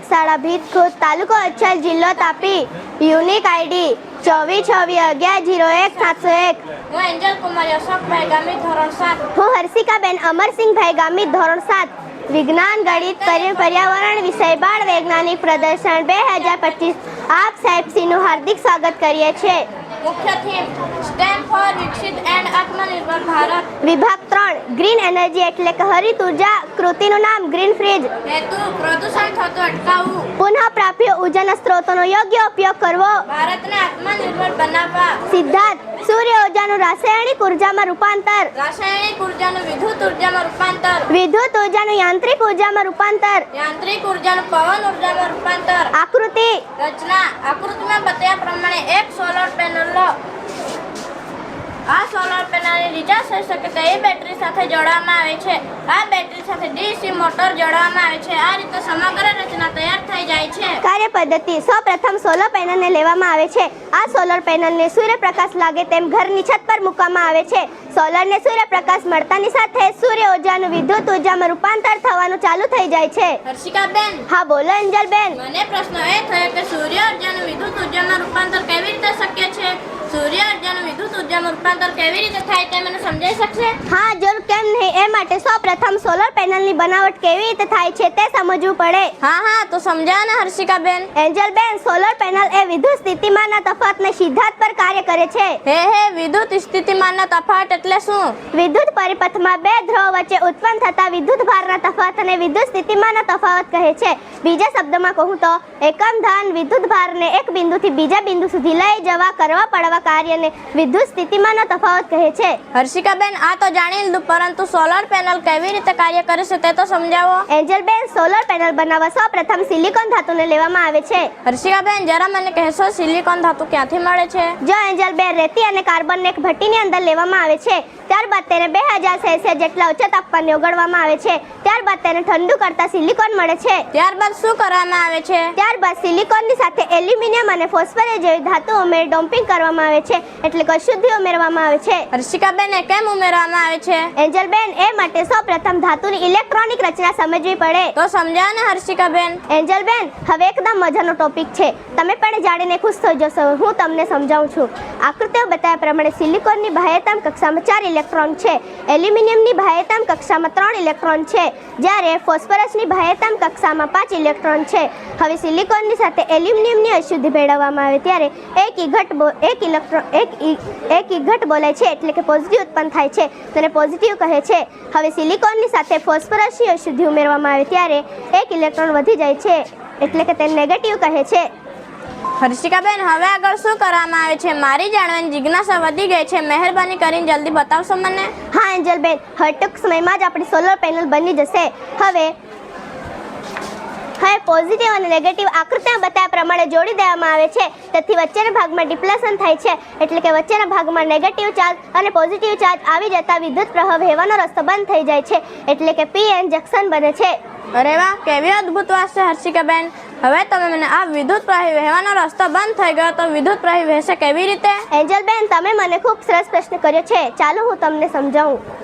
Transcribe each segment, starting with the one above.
શાળા ભીતખુદ તાલુકો અચ્છલ જિલ્લો તાપી. યુનિક આઈડી ચોવીસ છવ્વીસ અગિયાર જીરો એક સાતસો એક. હું એન્જલ કુમારી અશોકભાઈ ગામી ધોરણ સાત. હું હર્ષિકાબેન અમરસિંહભાઈ ગામિત ધોરણ સાત. વિજ્ઞાન ગણિત પર્ય- પર્યાવરણ વિષય બાળ વૈજ્ઞાનિક પ્રદર્શન બે હજાર પચીસ. આપ સાહેબશ્રીનું હાર્દિક સ્વાગત કરીએ છીએ. મુખ્ય થીમ સ્ટેમ ફોર વિકસિત એન્ડ આત્મનિર્ભર ભારત. વિભાગ ત્રણ ગ્રીન એનર્જી એટલે કે હરિત ઊર્જા કૃતિનું નામ ગ્રીન ફ્રીજ. હેતુ પ્રદૂષણ થતું અટકાવવું. પુનઃ પ્રાપ્ય ઉર્જાના સ્ત્રોતોનો યોગ્ય ઉપયોગ કરવો. ભારતને આત્મનિર્ભર બનાવવા. સિદ્ધાર્થ સૂર્ય ઉર્જાનું રાસાયણિક ઉર્જામાં રૂપાંતર. રાસાયણિક ઉર્જાનું વિદ્યુત ઉર્જામાં રૂપાંતર. વિદ્યુત ઉર્જાનું યાંત્રિક ઉર્જામાં રૂપાંતર. યાંત્રિક ઉર્જાનું પવન ઉર્જામાં રૂપાંતર. આકૃતિ. રચના. આકૃતિમાં બતાવ્યા પ્રમાણે એક સોલર પેનલ લો. આ સોલર પેનલને રિચાર્જ થઈ શકે તેવી બેટરી સાથે જોડવામાં આવે છે. આ બેટરી સાથે ડીસી મોટર જોડવામાં આવે છે. આ રીતે સમગ્ર રચના તૈયાર થઈ જાય છે. કાર્ય પદ્ધતિ સૌપ્રથમ સોલર પેનલને લેવામાં આવે છે. આ સોલર પેનલને સૂર્યપ્રકાશ લાગે તેમ ઘરની છત પર મૂકવામાં આવે છે. સોલરને સૂર્યપ્રકાશ મળતાની સાથે સૂર્ય ઉર્જાનું વિદ્યુત ઉર્જામાં રૂપાંતર થવાનું ચાલુ થઈ જાય છે. હર્ષિકાબેન. હા બોલો અંજલબેન મને પ્રશ્ન એ થયો કે સૂર્ય ઉર્જાનું વિદ્યુત ઉર્જામાં રૂપાંતર કેવી રીતે શક્ય છે? સૂર્ય ઉર્જાનું વિદ્યુત ઉર્જામાં રૂપાંતર કેવી રીતે થાય તે મને સમજાઈ શકશે? હા જરૂર કેમ નહીં? એ માટે સૌપ્રથમ સોલર પેનલની બનાવટ કેવી રીતે થાય છે તે સમજવું પડે. હા હા તો સમજાવો ને હર્ષિકાબેન. એન્જલબેન સોલર પેનલ એ વિદ્યુત સ્થિતિમાનના તફાતને સિદ્ધાંત પર કાર્ય કરે છે. હે હે વિદ્યુત સ્થિતિમાનનો તફાત એટલે શું? વિદ્યુત પરિપથમાં બે ધ્રુવ વચ્ચે ઉત્પન્ન થતા વિદ્યુત ભારના તફાવતને વિદ્યુત સ્થિતિમાનનો તફાવત કહે છે. બીજા શબ્દમાં કહું તો એકમ ધન વિદ્યુત ભારને એક બિંદુથી બીજા બિંદુ સુધી લઈ જવા કરવા પડવા કાર્યને વિદ્યુત સ્થિતિમાનનો તફાવત કહે છે. હર્ષિકાબેન આ તો જાણી લીધું પરંતુ સોલર પેનલ કેવી રીતે કાર્ય કરે છે તે તો સમજાવો. એન્જલબેન સોલર પેનલ બનાવવા સૌપ્રથમ સિલિકોન ધાતુને લેવામાં આવે છે. હર્ષિકાબેન જરા મને કહેશો સિલિકોન ધાતુ ક્યાંથી મળે છે? જો એન્જલબેન રેતી અને કાર્બનને એક ભઠ્ઠીની અંદર લેવામાં આવે છે ત્યારબાદ તેને બે હજાર સેલ્સિયસ જેટલા ઓછા તાપમાને ઓગળવામાં આવે છે ત્યારબાદ તેને ઠંડુ કરતા સિલિકોન મળે છે. ત્યારબાદ શું કરવામાં આવે છે? ત્યારબાદ સિલિકોનની સાથે એલ્યુમિનિયમ અને ફોસ્ફરસ જેવી ધાતુ ઉમેરી ડોમ્પિંગ કરવામાં આવે છે એટલે કે અશુદ્ધિ ઉમેરવામાં આવે છે. હર્ષિકાબેન એ કેમ ઉમેરવામાં આવે છે? એન્જલબેન એ માટે સૌપ્રથમ ધાતુની ઇલેક્ટ્રોનિક રચના સમજવી પડે. તો સમજાવો ને હર્ષિકાબેન. એન્જલબેન હવે એકદમ મજાનો ટોપિક છે. તમે પણ જાણીને ખુશ થઈ જશો. હું તમને સમજાવું છું. આકૃતિઓ બતાવ્યા પ્રમાણે સિલિકોનની બાહ્યતમ કક્ષામાં ચાર ઇલેક્ટ્રોન છે. એલ્યુમિનિયમની બાહ્યતમ કક્ષામાં ત્રણ ઇલેક્ટ્રોન છે. જ્યારે ફોસ્ફરસની બાહ્યતમ કક્ષામાં પાંચ ઇલેક્ટ્રોન છે. હવે સિલિકોનની સાથે એલ્યુમિનિયમની અશુદ્ધિ ભેળવવામાં આવે ત્યારે એક ઇઘટ એક ઇલેક્ટ્રોન એક એક ઇઘટ બોલે છે એટલે કે પોઝિટિવ ઉત્પન્ન થાય છે. તેને પોઝિટિવ કહે છે. હવે સિલિકોનની સાથે ફોસ્ફરસની અશુદ્ધિ ઉમેરવામાં આવે ત્યારે એક ઇલેક્ટ્રોન વધી જાય છે એટલે કે તેને નેગેટિવ કહે છે. હર્ષિકાબેન હવે આગળ શું કરવામાં આવે છે? મારી જાણવાની જિજ્ઞાસા વધી ગઈ છે. મહેરબાની કરીને જલ્દી બતાવશો મને? હા એન્જલબેન હવે ટૂંક સમયમાં જ આપણી સોલર પેનલ બની જશે. હવે હવે પોઝિટિવ અને નેગેટિવ આકૃતિમાં બતાવ્યા પ્રમાણે જોડી દેવામાં આવે છે. તેથી વચ્ચેના ભાગમાં ડિપ્લેશન થાય છે. એટલે કે વચ્ચેના ભાગમાં નેગેટિવ ચાર્જ અને પોઝિટિવ ચાર્જ આવી જતા વિદ્યુત પ્રવાહ વહેવાનો રસ્તો બંધ થઈ જાય છે. એટલે કે પી એન જંકશન બને છે. અરે વાહ કેવી અદ્ભુત વાત છે હર્ષિકાબેન. હવે તમે મને આ વિદ્યુત પ્રવાહી વહેવાનો રસ્તો બંધ થઈ ગયો તો વિદ્યુત પ્રવાહી વહેશે કેવી રીતે? એન્જલબેન તમે મને ખૂબ સરસ પ્રશ્ન કર્યો છે. ચાલો હું તમને સમજાવું.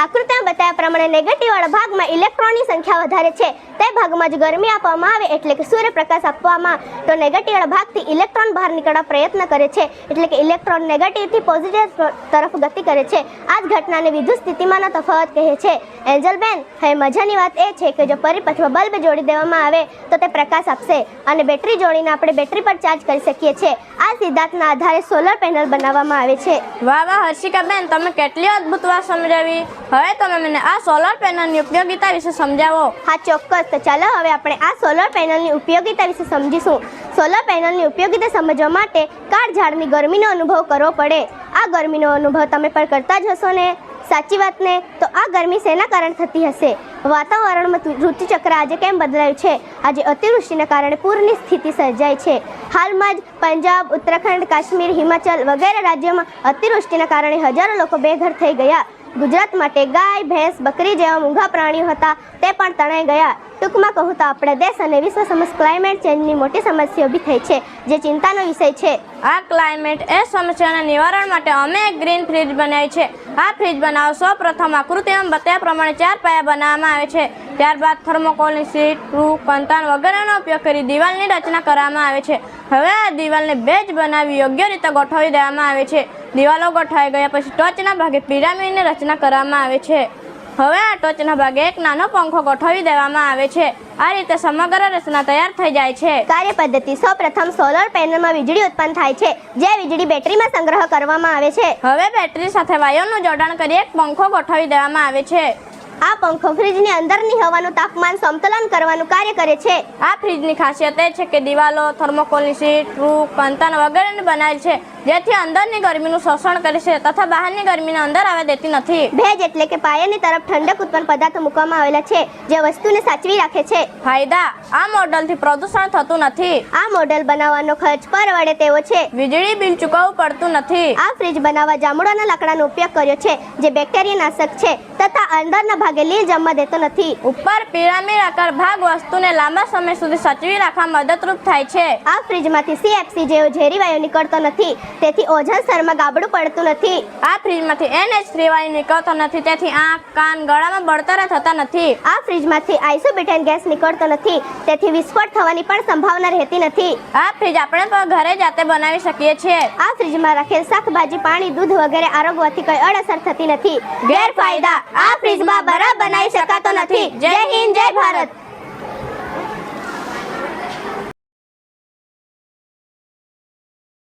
આકૃતિમાં બતાવ્યા પ્રમાણે નેગેટિવ વાળા ભાગમાં ઇલેક્ટ્રોનની સંખ્યા વધારે છે. તે ભાગમાં જ ગરમી આપવામાં આવે એટલે કે સૂર્યપ્રકાશ આપવામાં તો નેગેટિવ વાળા ભાગથી ઇલેક્ટ્રોન બહાર નીકળવા પ્રયત્ન કરે છે. એટલે કે ઇલેક્ટ્રોન નેગેટિવથી પોઝિટિવ તરફ ગતિ કરે છે. આ જ ઘટનાને વિદ્યુત સ્થિતિમાંનો તફાવત કહે છે. એન્જલબેન હવે મજાની વાત એ છે કે જો પરિપથમાં બલ્બ જોડી દેવામાં આવે, તો તે પ્રકાશ આપશે. અને બેટરી જોડીને આપણે બેટરી પર ચાર્જ કરી શકીએ છીએ. આ સિદ્ધાંતના આધારે સોલર પેનલ બનાવવામાં આવે છે. વાહ વાહ હર્ષિકાબેન તમે કેટલી અદ્ભુત વાત સમજાવી. હવે તમે મને આ સોલર પેનલની ઉપયોગિતા વિશે સમજાવો. હા, ચોક્કસ. તો ચાલો હવે આપણે આ સોલર પેનલની ઉપયોગિતા વિશે સમજીશું. સોલર પેનલની ઉપયોગિતા સમજવા માટે કાળ ઝાડની ગરમીનો અનુભવ કરવો પડે. આ ગરમીનો અનુભવ તમે પણ કરતા જ હશો ને? સાચી વાત ને? તો આ ગરમી શેના કારણે થતી હશે? વાતાવરણમાં ઋતુચક્ર આજે કેમ બદલાયું છે? આજે અતિવૃષ્ટિના કારણે પૂરની સ્થિતિ સર્જાય છે. હાલમાં જ પંજાબ, ઉત્તરાખંડ, કાશ્મીર, હિમાચલ વગેરે રાજ્યોમાં અતિવૃષ્ટિના કારણે હજારો લોકો બેઘર થઈ ગયા. ગુજરાત માટે ગાય, ભેંસ, બકરી જેવા મૂંગા પ્રાણીઓ હતા, તે પણ તણાઈ ગયા. ટૂંકમાં કહું તો આપણા દેશ અને વિશ્વ સમક્ષ ક્લાઇમેટ ચેન્જની મોટી સમસ્યા ઊભી થઈ છે, જે ચિંતાનો વિષય છે. આ ક્લાઇમેટ એ સમસ્યાના નિવારણ માટે અમે એક ગ્રીન ફ્રીજ બનાવી છે. આ ફ્રીજ બનાવ સૌ પ્રથમ આકૃતિમાં બતાવ્યા પ્રમાણે ચાર પાયા બનાવવામાં આવે છે. ત્યારબાદ થર્મોકોલની સીટ રૂ કંતાન વગેરેનો ઉપયોગ કરી દિવાલની રચના કરવામાં આવે છે. હવે આ દિવાલને ભેજ બનાવી યોગ્ય રીતે ગોઠવી દેવામાં આવે છે. દિવાલો ગોઠવાઈ ગયા પછી ટોચના ભાગે પિરામિડની રચના કરવામાં આવે છે. હવે આ ટોચના ભાગે એક નાનો પંખો ગોઠવી દેવામાં આવે છે. આ રીતે સમગ્ર રચના તૈયાર થઈ જાય છે. કાર્ય પદ્ધતિ સૌપ્રથમ સોલર પેનલમાં વીજળી ઉત્પન્ન થાય છે જે વીજળી બેટરીમાં સંગ્રહ કરવામાં આવે છે. હવે બેટરી સાથે વાયરનું જોડાણ કરી એક પંખો ગોઠવી દેવામાં આવે છે. આ પંખો ફ્રીજની અંદરની હવાનું તાપમાન સમતુલન કરવાનું કાર્ય કરે છે. આ ફ્રીજની ખાસિયત એ છે કે દિવાલો થર્મોકોલની સીટ રૂ કંતાન વગેરેને બનાવેલ છે જેથી અંદરની ગરમીનું શોષણ કરે છે તથા બહારની ગરમીને અંદર આવે દેતી નથી. ભેજ એટલે કે પાયાની તરફ ઠંડક ઉત્પન્ન પદાર્થો મૂકવામાં આવેલા છે જે વસ્તુને સાચવી રાખે છે. ફાયદા આ મોડલથી પ્રદૂષણ થતું નથી. આ મોડેલ બનાવવાનો ખર્ચ પરવડે તેવો છે. વીજળી બિલ ચૂકવવું પડતું નથી. આ ફ્રીજ બનાવવા જામુડાના લાકડાનો ઉપયોગ કર્યો છે જે બેક્ટેરિયા નાશક છે તથા અંદરના ભાગે લીલ જમવા દેતો નથી. ઉપર પિરામિડ આકાર ભાગ વસ્તુને લાંબા સમય સુધી સાચવી રાખવા મદદરૂપ થાય છે. આ ફ્રીજમાંથી સીએફસી જેવો ઝેરી વાયુ નીકળતો નથી તેથી ઓઝોન સ્તરમાં ગાબડું પડતું નથી. આ ફ્રીજમાંથી એનએચ થ્રી વાયુ નીકળતો નથી તેથી આંખ કાન ગળામાં બળતરા થતા નથી. આ ફ્રીજમાંથી આઇસોબ્યુટેન ગેસ નીકળતો નથી તેથી વિસ્ફોટ થવાની પણ સંભાવના રહેતી નથી. આ ફ્રીજ આપણે પણ ઘરે જાતે બનાવી શકીએ છીએ. આ ફ્રીજમાં રાખેલ શાકભાજી પાણી દૂધ વગેરે આરોગ્યથી કઈ અડઅસર થતી નથી. ગેરફાયદા. આ ફ્રીજમાં બરફ બનાવી શકાતો નથી. જય હિન્દ જય ભારત.